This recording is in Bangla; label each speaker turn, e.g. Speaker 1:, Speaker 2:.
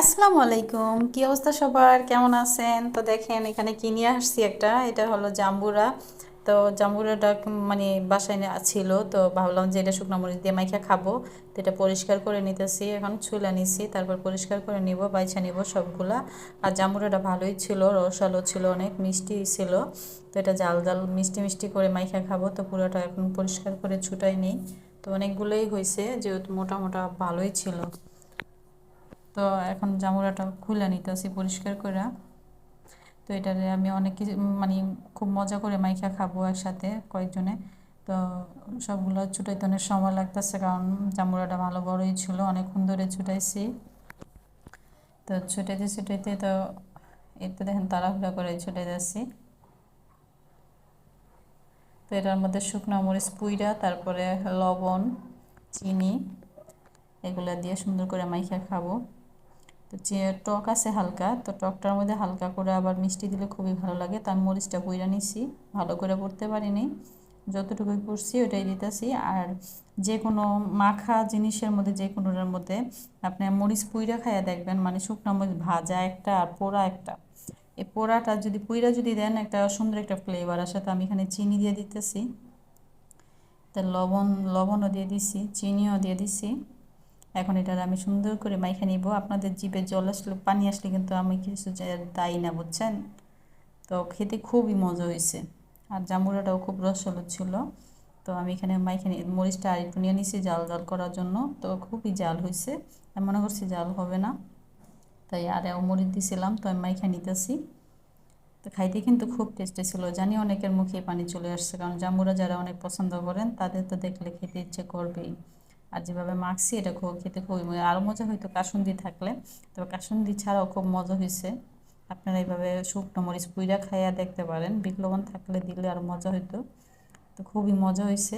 Speaker 1: আসসালামু আলাইকুম। কি অবস্থা সবার? কেমন আছেন? তো দেখেন, এখানে কিনে আসছি একটা? এটা হলো জাম্বুরা। তো জাম্বুরাটা মানে বাসায় ছিল, তো ভাবলাম যে এটা শুকনো মরিচ দিয়ে মাইখা খাব। তো এটা পরিষ্কার করে নিতেছি, এখন ছুলে নিছি, তারপর পরিষ্কার করে নিব, বাইছা নিব সবগুলা। আর জাম্বুরাটা ভালোই ছিল, রসালো ছিল, অনেক মিষ্টি ছিল। তো এটা জাল জাল মিষ্টি মিষ্টি করে মাইখা খাব, তো পুরোটা এখন পরিষ্কার করে ছুটাই নেই। তো অনেকগুলোই হয়েছে যেহেতু মোটা মোটা ভালোই ছিল। তো এখন জামুরাটা খুলে নিতেছি পরিষ্কার করে তো এটারে আমি অনেক কিছু মানে খুব মজা করে মাইখা খাব একসাথে কয়েকজনে। তো সবগুলো ছুটাইতে অনেক সময় লাগতেছে কারণ জামুরাটা ভালো বড়ই ছিল, অনেকক্ষণ ধরে ছুটাইছি। তো ছুটাইতে ছুটাইতে তো এতে দেখেন তাড়াহুড়া করে ছুটে যাচ্ছি তো এটার মধ্যে শুকনো মরিচ, পুইরা, তারপরে লবণ, চিনি, এগুলা দিয়ে সুন্দর করে মাইখা খাব। তো যে টক আছে হালকা, তো টকটার মধ্যে হালকা করে আবার মিষ্টি দিলে খুবই ভালো লাগে। তো আমি মরিচটা বইরা নিছি, ভালো করে পড়তে পারিনি। যতটুকুই পড়ছি ওটাই দিতেছি। আর যে কোনো মাখা জিনিসের মধ্যে যে কোনোটার মধ্যে আপনি মরিচ পুইরা খাইয়া দেখবেন মানে শুকনো মরিচ ভাজা একটা আর পোড়া একটা। এই পোড়াটা যদি, পুইরা যদি দেন, একটা সুন্দর একটা ফ্লেভার আসে। তো আমি এখানে চিনি দিয়ে দিতেছি। তা লবণ, লবণও দিয়ে দিছি, চিনিও দিয়ে দিছি। এখন এটা আমি সুন্দর করে মাইখা নিব। আপনাদের জিভে জল আসলে, পানি আসলে কিন্তু আমি কিছু দায়ী না, বুঝছেন? তো খেতে খুবই মজা হয়েছে। আর জামুরাটাও খুব রসল ছিল। তো আমি এখানে মাইখা মরিচটা আর একটু নিয়ে নিছি জাল জাল করার জন্য। তো খুবই জাল হয়েছে। আমি মনে করছি জাল হবে না। তাই আর মরিচ দিছিলাম, তো আমি মাইখা নিতেছি। তো খাইতে কিন্তু খুব টেস্টি ছিল। জানি অনেকের মুখে পানি চলে আসছে, কারণ জামুরা যারা অনেক পছন্দ করেন, তাদের তো দেখলে খেতে ইচ্ছে করবেই। আর যেভাবে মাখছি, এটা খুব খেতে খুবই মজা আরও মজা হইতো কাসুন্দি থাকলে। তবে কাসুন্দি ছাড়াও খুব মজা হয়েছে আপনারা এইভাবে শুকনো মরিচ পুইরা খাইয়া দেখতে পারেন। বিট থাকলে দিলে আরও মজা হইতো। তো খুবই মজা হয়েছে